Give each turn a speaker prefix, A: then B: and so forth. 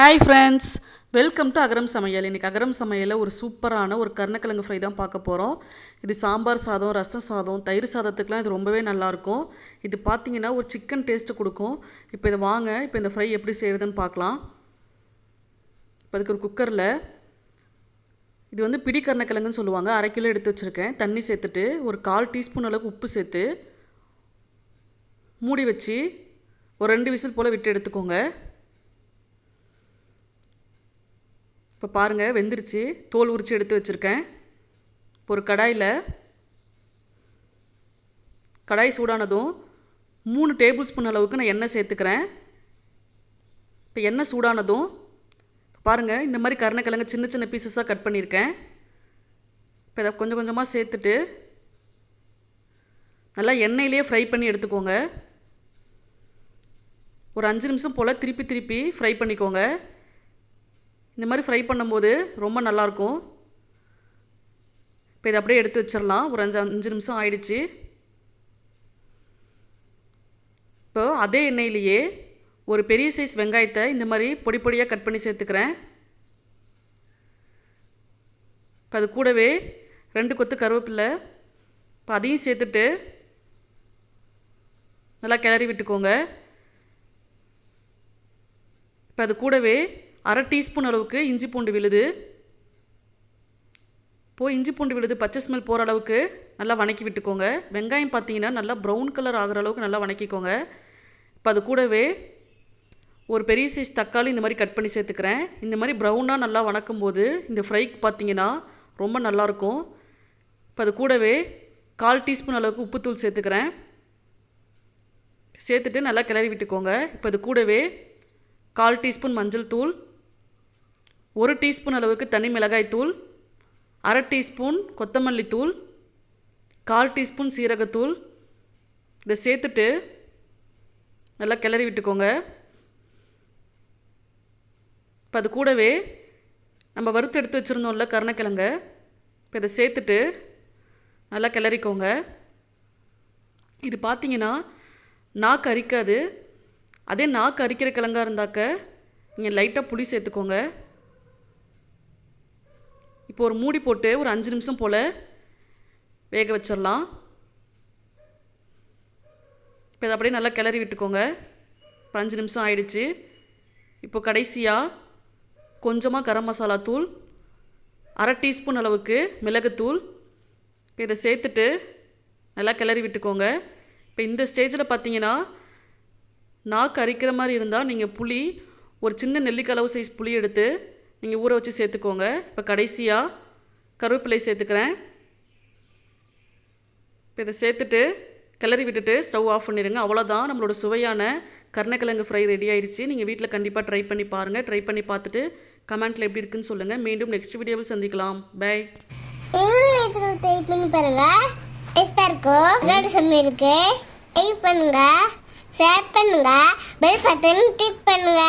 A: Hi friends welcome to Agaram சமையல் இன்றைக்கி அகரம் சமையலில் ஒரு சூப்பரான ஒரு கருணக்கிழங்கு ஃப்ரை தான் பார்க்க போகிறோம் இது சாம்பார் சாதம் ரசம் சாதம் தயிர் சாதத்துக்குலாம் இது ரொம்பவே நல்லாயிருக்கும் இது பார்த்தீங்கன்னா ஒரு சிக்கன் டேஸ்ட்டு கொடுக்கும். இப்போ இதை வாங்க. இப்போ இந்த ஃப்ரை எப்படி செய்கிறதுன்னு பார்க்கலாம். இப்போ அதுக்கு ஒரு குக்கரில் இது வந்து பிடி கருணக்கிழங்குன்னு சொல்லுவாங்க. அரை கிலோ எடுத்து வச்சுருக்கேன். தண்ணி சேர்த்துட்டு ஒரு கால் டீஸ்பூன் அளவுக்கு உப்பு சேர்த்து மூடி வச்சு ஒரு ரெண்டு விசில் போல் விட்டு எடுத்துக்கோங்க. இப்போ பாருங்கள் வெந்துருச்சு. தோல் உரித்து எடுத்து வச்சுருக்கேன். இப்போ ஒரு கடாயில் கடாய் சூடானதும் மூணு டேபிள் ஸ்பூன் அளவுக்கு நான் எண்ணெய் சேர்த்துக்கிறேன். இப்போ எண்ணெய் சூடானதும் பாருங்கள் இந்த மாதிரி கருணக்கிழங்கு சின்ன சின்ன பீசஸாக கட் பண்ணியிருக்கேன். இப்போ இதை கொஞ்சம் கொஞ்சமாக சேர்த்துட்டு நல்லா எண்ணெயிலே ஃப்ரை பண்ணி எடுத்துக்கோங்க. ஒரு அஞ்சு நிமிஷம் போல் திருப்பி திருப்பி ஃப்ரை பண்ணிக்கோங்க. இந்த மாதிரி ஃப்ரை பண்ணும்போது ரொம்ப நல்லாயிருக்கும். இப்போ இதை அப்படியே எடுத்து வச்சிடலாம். ஒரு அஞ்சு அஞ்சு நிமிஷம் ஆயிடுச்சு. இப்போ அதே எண்ணெயிலேயே ஒரு பெரிய சைஸ் வெங்காயத்தை இந்த மாதிரி பொடி பொடியாக கட் பண்ணி சேர்த்துக்கிறேன். இப்போ அது கூடவே ரெண்டு கொத்து கருவேப்பில்லை இப்போ அதையும் சேர்த்துட்டு நல்லா கிளறி விட்டுக்கோங்க. இப்போ அது கூடவே அரை டீஸ்பூன் அளவுக்கு இஞ்சி பூண்டு விழுது. இப்போது இஞ்சி பூண்டு விழுது பச்சை ஸ்மெல் போகிற அளவுக்கு நல்லா வணக்கி விட்டுக்கோங்க. வெங்காயம் பார்த்தீங்கன்னா நல்லா ப்ரௌன் கலர் ஆகிற அளவுக்கு நல்லா வணக்கிக்கோங்க. இப்போ அது கூடவே ஒரு பெரிய சைஸ் தக்காளி இந்த மாதிரி கட் பண்ணி சேர்த்துக்கிறேன். இந்த மாதிரி ப்ரௌனாக நல்லா வணக்கும் போது இந்த ஃப்ரைக்கு பார்த்தீங்கன்னா ரொம்ப நல்லாயிருக்கும் இப்போ அது கூடவே கால் டீஸ்பூன் அளவுக்கு உப்புத்தூள் சேர்த்துக்கிறேன். சேர்த்துட்டு நல்லா கிளறி விட்டுக்கோங்க. இப்போ அது கூடவே கால் டீஸ்பூன் மஞ்சள் தூள் ஒரு டீஸ்பூன் அளவுக்கு தனி மிளகாய் தூள் அரை டீஸ்பூன் கொத்தமல்லி தூள் கால் டீஸ்பூன் சீரகத்தூள். இதை சேர்த்துட்டு நல்லா கிளறி விட்டுக்கோங்க. இப்போ அது கூடவே நம்ம வறுத்து எடுத்து வச்சுருந்தோம்ல கருணக்கிழங்க இப்போ இதை சேர்த்துட்டு நல்லா கிளறிக்கோங்க. இது பார்த்தீங்கன்னா நாக்கு அரிக்காது. அதே நாக்கு அரிக்கிற கிழங்கா இருந்தாக்க நீங்கள் லைட்டாக புளி சேர்த்துக்கோங்க. இப்போ ஒரு மூடி போட்டு ஒரு அஞ்சு நிமிஷம் போல் வேக வச்சிடலாம். இப்போ இதை அப்படியே நல்லா கிளறி விட்டுக்கோங்க. இப்போ அஞ்சு நிமிஷம் ஆயிடுச்சு. இப்போ கடைசியாக கொஞ்சமாக கரம் மசாலா தூள் அரை டீஸ்பூன் அளவுக்கு மிளகுத்தூள். இப்போ இதை சேர்த்துட்டு நல்லா கிளறி விட்டுக்கோங்க. இப்போ இந்த ஸ்டேஜில் பார்த்தீங்கன்னா நாக்கு அரிக்கிற மாதிரி இருந்தால் நீங்கள் புளி ஒரு சின்ன நெல்லிக்கலவு சைஸ் புளி எடுத்து நீங்கள் ஊற வச்சு சேர்த்துக்கோங்க. இப்போ கடைசியாக கருவேப்பிலை சேர்த்துக்கிறேன். இப்போ இதை சேர்த்துட்டு கிளறி விட்டுட்டு ஸ்டவ் ஆஃப் பண்ணிடுங்க அவ்வளோதான் நம்மளோட சுவையான கருணக்கிழங்கு ஃப்ரை ரெடி ஆயிடுச்சு நீங்கள் வீட்டில் கண்டிப்பாக ட்ரை பண்ணி பாருங்கள் ட்ரை பண்ணி பார்த்துட்டு கமெண்ட்டில் எப்படி இருக்குன்னு சொல்லுங்கள் மீண்டும் நெக்ஸ்ட் வீடியோவில் சந்திக்கலாம். பை
B: ட்ரை பண்ணி பாருங்க? டேஸ்டாக இருக்கும் விளையாட்டு சமையலுக்கு ட்ரை பண்ணுங்க. ஷேர் பண்ணுங்க. பெல் பட்டன் கிளிக் பண்ணுங்க.